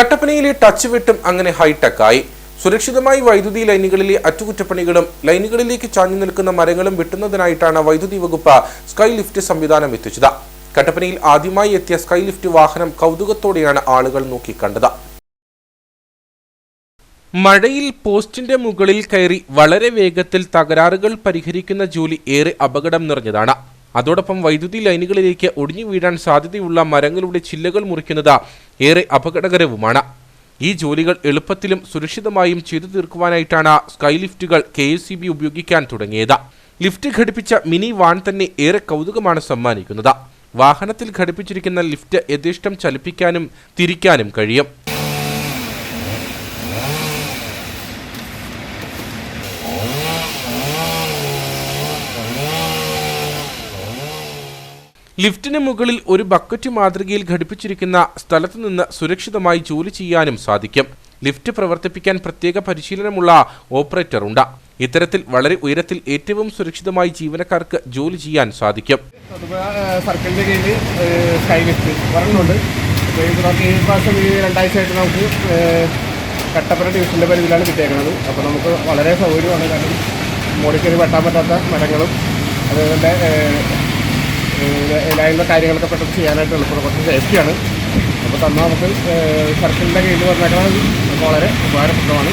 കട്ടപ്പനയിലെ touch വെട്ടും അങ്ങനെ ഹൈടെക്കായി സുരക്ഷിതമായി വൈദ്യുതി ലൈനുകളിലെ അറ്റകുറ്റപ്പണികളും ലൈനുകളിലേക്ക് ചാഞ്ഞു നിൽക്കുന്ന മരങ്ങളും വെട്ടുന്നതിനായിട്ടാണ് വൈദ്യുതി വകുപ്പ് സ്കൈ ലിഫ്റ്റ് സംവിധാനം എത്തിച്ചത്. കട്ടപ്പനയിൽ ആദ്യമായി എത്തിയ സ്കൈ ലിഫ്റ്റ് വാഹനം കൗതുകത്തോടെയാണ് ആളുകൾ നോക്കിക്കണ്ടത്. മഴയിൽ പോസ്റ്റിന്റെ മുകളിൽ കയറി വളരെ വേഗത്തിൽ തകരാറുകൾ പരിഹരിക്കുന്ന ജോലി ഏറെ അപകടം നിറഞ്ഞതാണ്. അതോടൊപ്പം വൈദ്യുതി ലൈനുകളിലേക്ക് ഒടിഞ്ഞു വീഴാൻ സാധ്യതയുള്ള മരങ്ങളുടെ ചില്ലകൾ മുറിക്കുന്നത് ഏറെ അപകടകരവുമാണ്. ഈ ജോലികൾ എളുപ്പത്തിലും സുരക്ഷിതമായും ചെയ്തു തീർക്കുവാനായിട്ടാണ് സ്കൈ ലിഫ്റ്റുകൾ കെ എസ് ഉപയോഗിക്കാൻ തുടങ്ങിയത്. ലിഫ്റ്റ് ഘടിപ്പിച്ച മിനി വാൻ തന്നെ ഏറെ കൗതുകമാണ് സമ്മാനിക്കുന്നത്. വാഹനത്തിൽ ഘടിപ്പിച്ചിരിക്കുന്ന ലിഫ്റ്റ് യഥേഷ്ടം ചലിപ്പിക്കാനും തിരിക്കാനും കഴിയും. ലിഫ്റ്റിന് മുകളിൽ ഒരു ബക്കറ്റ് മാതൃകയിൽ ഘടിപ്പിച്ചിരിക്കുന്ന സ്ഥലത്ത് നിന്ന് സുരക്ഷിതമായി ജോലി ചെയ്യാനും സാധിക്കും. ലിഫ്റ്റ് പ്രവർത്തിപ്പിക്കാൻ പ്രത്യേക പരിശീലനമുള്ള ഓപ്പറേറ്റർ ഉണ്ട് ഇത്തരത്തിൽ വളരെ ഉയരത്തിൽ ഏറ്റവും സുരക്ഷിതമായി ജീവനക്കാർക്ക് ജോലി ചെയ്യാൻ സാധിക്കും. സർക്കിളിന്റെ കീഴിൽ സ്കൈ ലിഫ്റ്റ് നമുക്ക് ഈ പ്രാവശ്യം ഈ രണ്ടാഴ്ചയായിട്ട് നമുക്ക് കട്ടപ്പന ഡിവിഷന്റെ പരിധിയിലാണ് കിട്ടിയേക്കുന്നത്. അപ്പോൾ നമുക്ക് വളരെ സൗകര്യമാണ് കാരണം മുകളിൽ കയറി വെട്ടാൻ പറ്റാത്ത മരങ്ങളും അതുപോലെ ലൈനിലെ കാര്യങ്ങളൊക്കെ പെട്ടെന്ന് ചെയ്യാനായിട്ട് എളുപ്പമാണ് കുറച്ച് സേഫ്റ്റിയാണ്. അപ്പോൾ തന്നാൽ നമുക്ക് സർക്കിളിന്റെ കീഴിൽ വന്നേക്കുന്നത് വളരെ ഉപകാരപ്രദമാണ്.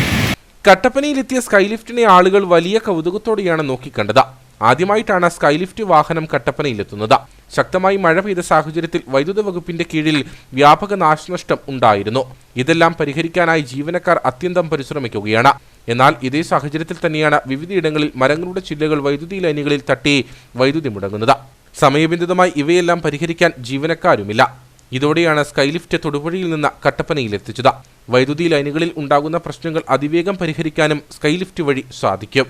കട്ടപ്പനയിലെത്തിയ സ്കൈലിഫ്റ്റിനെ ആളുകൾ വലിയ കൗതുകത്തോടെയാണ് നോക്കിക്കണ്ടത്. ആദ്യമായിട്ടാണ് സ്കൈ ലിഫ്റ്റ് വാഹനം കട്ടപ്പനയിലെത്തുന്നത്. ശക്തമായി മഴ പെയ്ത സാഹചര്യത്തിൽ വൈദ്യുത വകുപ്പിന്റെ കീഴിൽ വ്യാപക നാശനഷ്ടം ഉണ്ടായിരുന്നു. ഇതെല്ലാം പരിഹരിക്കാനായി ജീവനക്കാർ അത്യന്തം പരിശ്രമിക്കുകയാണ്. എന്നാൽ ഇതേ സാഹചര്യത്തിൽ തന്നെയാണ് വിവിധയിടങ്ങളിൽ മരങ്ങളുടെ ചില്ലകൾ വൈദ്യുതി ലൈനുകളിൽ തട്ടി വൈദ്യുതി മുടങ്ങുന്നത്. സമയബന്ധിതമായി ഇവയെല്ലാം പരിഹരിക്കാൻ ജീവനക്കാരുമില്ല. ഇതോടെയാണ് സ്കൈലിഫ്റ്റ് തൊടുപുഴയിൽ നിന്ന് കട്ടപ്പനയിലെത്തിച്ചത് വൈദ്യുതി ലൈനുകളിൽ ഉണ്ടാകുന്ന പ്രശ്നങ്ങൾ അതിവേഗം പരിഹരിക്കാനും സ്കൈലിഫ്റ്റ് വഴി സാധിക്കും.